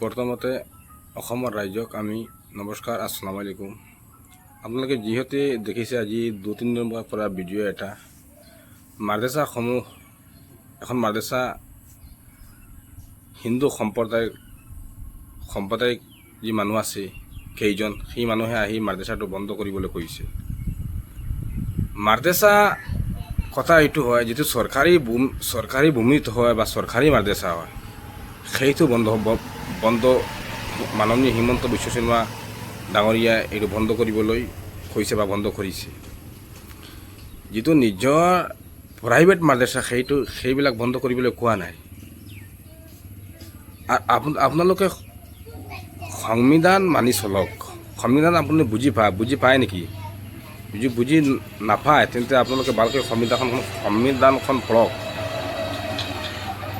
প্ৰথমতে অসমৰ ৰাইজক আমি নমস্কাৰ, আসসালামু আলাইকুম। আপোনালোকে যিহেতু দেখিছে আজি দুই তিনিদিনৰ পৰা ভিডিঅ' এটা। মাদ্ৰাছাসমূহ এখন মাদ্ৰাছা হিন্দু সম্প্ৰদায় সম্প্ৰদায়িক যি মানুহ আছে, কেইজন, সেই মানুহে আহি মাদ্ৰাছাটো বন্ধ কৰিবলৈ কৈছে। মাদ্ৰাছা কথা এইটো হয়, যিটো চৰকাৰী চৰকাৰী ভূমিত হয় বা চৰকাৰী মাদ্ৰাছা হয়, সেইটো বন্ধ বন্ধ, মাননীয় হিমন্ত বিশ্ব শৰ্মা ডাঙৰীয়াই এইটো বন্ধ কৰিবলৈ কৈছে বা বন্ধ কৰিছে। যিটো নিজৰ প্ৰাইভেট মাদ্ৰাছা, সেইটো, সেইবিলাক বন্ধ কৰিবলৈ কোৱা নাই। আপোনালোকে সংবিধান মানি চলক। সংবিধান আপুনি বুজি পায় বুজি পায় নেকি? বুজি বুজি নাপায়, তেন্তে আপোনালোকে ভালকৈ সংবিধানখন সংবিধানখন পঢ়ক।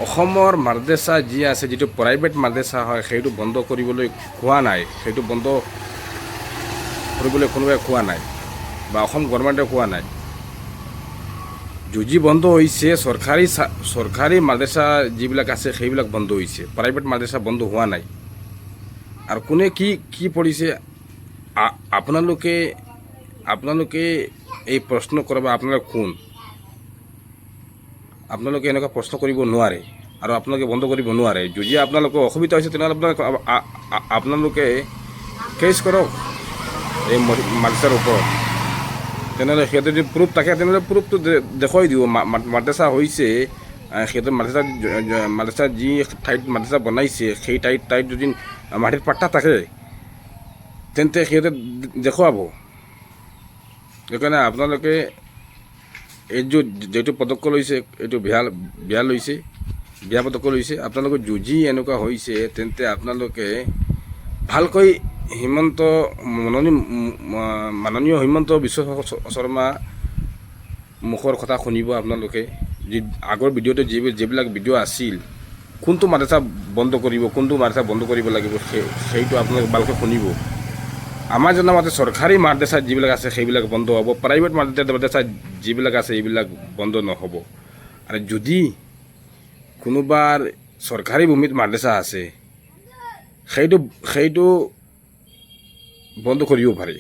অসমৰ মাদ্ৰাছা যি আছে, যিটো প্ৰাইভেট মাদ্ৰাছা হয়, সেইটো বন্ধ কৰিবলৈ কোৱা নাই। সেইটো বন্ধ কৰিবলৈ কোনোবাই কোৱা নাই বা অসম গভৰ্ণমেণ্টে কোৱা নাই। যুঁজি বন্ধ হৈছে, চৰকাৰী চৰকাৰী মাদ্ৰাছা যিবিলাক আছে, সেইবিলাক বন্ধ হৈছে। প্ৰাইভেট মাদ্ৰাছা বন্ধ হোৱা নাই। আৰু কোনে কি কি পঢ়িছে? আপোনালোকে আপোনালোকে এই প্ৰশ্ন কৰা বা আপোনালোকে কোন? আপোনালোকে এনেকুৱা প্ৰশ্ন কৰিব নোৱাৰে আৰু আপোনালোকে বন্ধ কৰিব নোৱাৰে। যদি আপোনালোকৰ অসুবিধা হৈছে, তেনেহ'লে আপোনালোকে আপোনালোকে কেছ কৰক এই মাদ্ৰাছাৰ ওপৰত। তেনেহ'লে সিহঁতে যদি প্ৰুফ থাকে, তেনেহ'লে প্ৰুফটো দেখুৱাই দিব। মাদ্ৰাছা হৈছে সিহঁতে মাদ্ৰাছা মাদ্ৰাছা যি ঠাইত মাদ্ৰাছা বনাইছে, সেই ঠাইত ঠাইত যদি মাটিৰ পাট্টা থাকে, তেন্তে সিহঁতে দেখুৱাব। সেইকাৰণে আপোনালোকে এই যিটো পদক্ষেপ লৈছে, এইটো বেয়া বেয়া লৈছে, বেয়া পদক্ষেপ লৈছে আপোনালোকে যুঁজি এনেকুৱা হৈছে, তেন্তে আপোনালোকে ভালকৈ হিমন্ত মাননীয় মাননীয় হিমন্ত বিশ্ব শৰ্মা মুখৰ কথা শুনিব আপোনালোকে। যি, আগৰ ভিডিঅ'টো যি, যিবিলাক ভিডিঅ' আছিল, কোনটো মাদ্ৰাছা বন্ধ কৰিব, কোনটো মাদ্ৰাছা বন্ধ কৰিব লাগিব, সেই, সেইটো আপোনালোকে ভালকৈ শুনিব। আমাৰ জনামতে চৰকাৰী মাদ্ৰাছা যিবিলাক আছে, সেইবিলাক বন্ধ হ'ব। প্ৰাইভেট মাদ্ৰাছা যিবিলাক আছে এইবিলাক বন্ধ নহ'ব। আৰু যদি কোনোবাৰ চৰকাৰী ভূমিত মাদ্ৰাছা আছে, সেইটো সেইটো বন্ধ কৰিব পাৰি।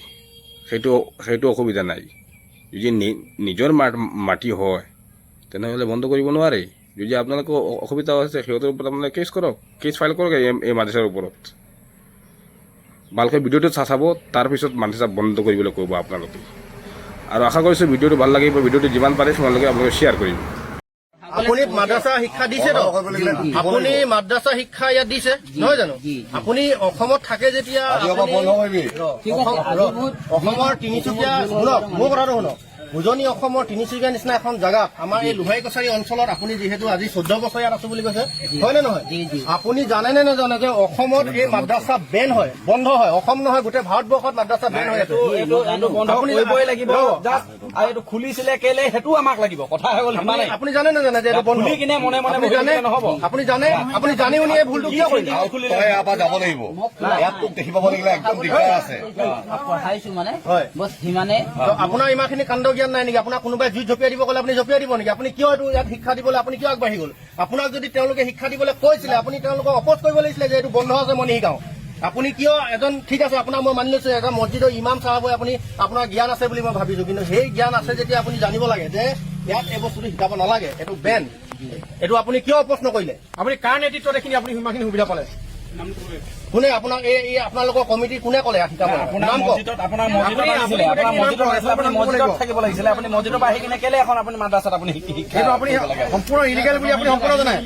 সেইটো সেইটো অসুবিধা নাই। যদি নিজৰ মাটি হয়, তেনেহ'লে বন্ধ কৰিব নোৱাৰে। যদি আপোনালোকৰ অসুবিধা হৈছে, সিহঁতৰ ওপৰত আপোনালোকে কেছ কৰক। কেছ ফাইল কৰক এই মাদ্ৰাছাৰ ওপৰত। ভালকৈ ভিডিঅ'টো চা চাব তাৰপিছত মাদ্ৰাছা বন্ধ কৰিবলৈ ক'ব আপোনালোকে। আৰু আশা কৰিছোঁ ভিডিঅ'টো ভালো লাগিব ভিডিঅ'টো যিমান পাৰে সিমানলৈকে আপোনালোকে শ্বেয়াৰ কৰিব আপুনি মাদ্ৰাছা শিক্ষা দিছে তো আপুনি মাদ্ৰাছা শিক্ষা ইয়াত দিছে নহয় জানো? আপুনি অসমত থাকে যেতিয়া অসমৰ তিনিচুকীয়া শুনক মোৰ কথাটো শুনক। উজনি অসমৰ তিনিচুকীয়া নিচিনা এখন জাগাত আমাৰ এই লোহাই কছাৰী অঞ্চলত আপুনি যিহেতু আজি চৈধ্য বছৰ ইয়াত আছো বুলি কৈছে হয় নে নহয় আপুনি জানে নে নাজানে যে অসমত এই মাদ্ৰাছা বেন হয় বন্ধ হয়। অসম নহয় গোটেই ভাৰতবৰ্ষত মাদ্ৰাছা বেন হয় এইটো খুলিছিলে কেলে সেইটো আমাক লাগিব। কথা হৈ গ'ল আপুনি- আপুনি জানে নে জানে যে এইটো বন্ধ? কিনে মনে মনে জানে? নহ'ব। আপুনি জানে? আপুনি জানি শুনি এই ভুলটো কিয় কৰিলে? ইয়াৰ পৰা যাব লাগিব। ইয়াত তোক দেখি পাব লাগিলে একদম দিগদাৰ আছে। মানে। হয়। আপোনাৰ ইমানখিনি কাণ্ড জ্ঞান নাই নেকি? আপোনাক কোনোবাই জুইত জঁপিয়াই দিব ক'লে আপুনি জঁপিয়াই দিব নেকি? আপুনি কিয় এইটো ইয়াত শিক্ষা দিবলৈ, আপুনি কিয় আগবাঢ়ি গ'ল? আপোনাক যদি তেওঁলোকে শিক্ষা দিবলৈ কৈছিলে, আপুনি তেওঁলোকক অপোজ কৰিব লাগিছিলে যে এইটো বন্ধ আছে মই নিশিকাওঁ। আপুনি কিয় এজন, ঠিক আছে, আপোনাক মই মানি লৈছো এজন মছজিদৰ ইমাম চাহাব হৈ আপুনি, আপোনাৰ জ্ঞান আছে বুলি মই ভাবিছো। কিন্তু সেই জ্ঞান আছে যেতিয়া আপুনি জানিব লাগে যে ইয়াত এই বস্তুটো শিকাব নালাগে, এইটো বেন এইটো আপুনি কিয় অপোজ নকৰিলে? আপুনি কাৰ নেতৃত্বত এইখিনি আপুনি সিমানখিনি সুবিধা পালে? কোনে আপোনাক এই এই আপোনালোকৰ কমিটি কোনে ক'লে নাম আপোনাৰ মছজিদত। থাকিব লাগিছিলে। আপুনি মছজিদৰ পৰা আহি কিনে কেলে এখন আপুনি মাদ্ৰাছাত আপুনি সম্পূৰ্ণ ইলিগেল বুলি আপুনি সম্পূৰ্ণ জনায়